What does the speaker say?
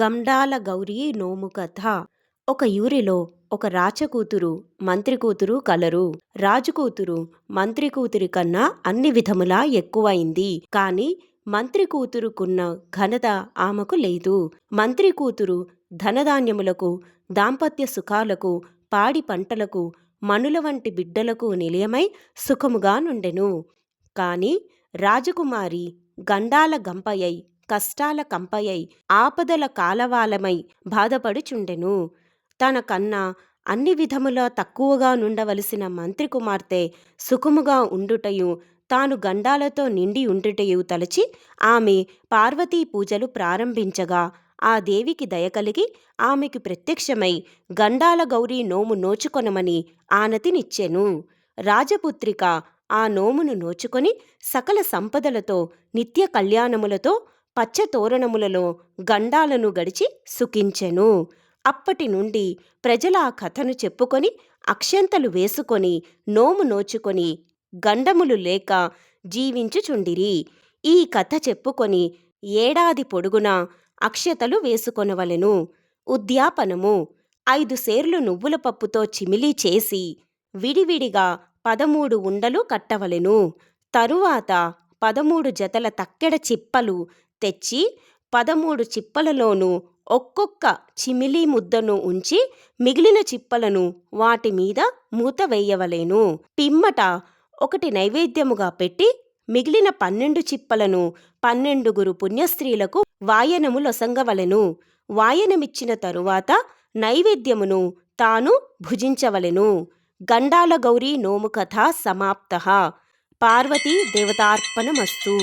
గండాల గౌరీ నోము కథ. ఒక యూరిలో ఒక రాచకూతురు మంత్రి కూతురు కలరు. రాజకూతురు మంత్రి కూతురి కన్నా అన్ని విధములా ఎక్కువైంది. కాని మంత్రి కూతురుకున్న ఘనత ఆమెకు లేదు. మంత్రి కూతురు ధనధాన్యములకు దాంపత్య సుఖాలకు పాడి పంటలకు మనుల వంటి బిడ్డలకు నిలయమై సుఖముగా నుండెను కాని రాజకుమారి గండాల గంపయై కష్టాల కంపయై ఆపదల కాలవాలమై బాధపడుచుండెను. తన కన్నా అన్ని విధముల తక్కువగా నుండవలసిన మంత్రి కుమార్తె సుఖముగా ఉండుటయు తాను గండాలతో నిండి ఉండుటయు తలచి ఆమె పార్వతీ పూజలు ప్రారంభించగా ఆ దేవికి దయ కలిగి ఆమెకు ప్రత్యక్షమై గండాల గౌరీ నోము నోచుకొనమని ఆనతినిచ్చెను. రాజపుత్రిక ఆ నోమును నోచుకొని సకల సంపదలతో నిత్య కళ్యాణములతో పచ్చ తోరణములలో గండాలను గడిచి సుఖించెను. అప్పటి నుండి ప్రజల ఆ కథను చెప్పుకొని అక్షంతలు వేసుకొని నోము నోచుకొని గండములు లేక జీవించుచుండిరి. ఈ కథ చెప్పుకొని ఏడాది పొడుగునా అక్షతలు వేసుకొనవలెను. ఉద్యాపనము ఐదు సేర్లు నువ్వుల పప్పుతో చిమిలి చేసి విడివిడిగా పదమూడు ఉండలు కట్టవలెను. తరువాత పదమూడు జతల తక్కెడ చిప్పలు తెచ్చి పదమూడు చిప్పలలోనూ ఒక్కొక్క చిమిలి ముద్దను ఉంచి మిగిలిన చిప్పలను వాటి మీద మూత వేయవలెను. పిమ్మట ఒకటి నైవేద్యముగా పెట్టి మిగిలిన పన్నెండు చిప్పలను పన్నెండుగురు పుణ్యస్త్రీలకు వాయనములొసంగవలెను. వాయనమిచ్చిన తరువాత నైవేద్యమును తాను భుజించవలెను. గండాల గౌరీ నోము కథ సమాప్త. పార్వతీ దేవతార్పణమస్తు.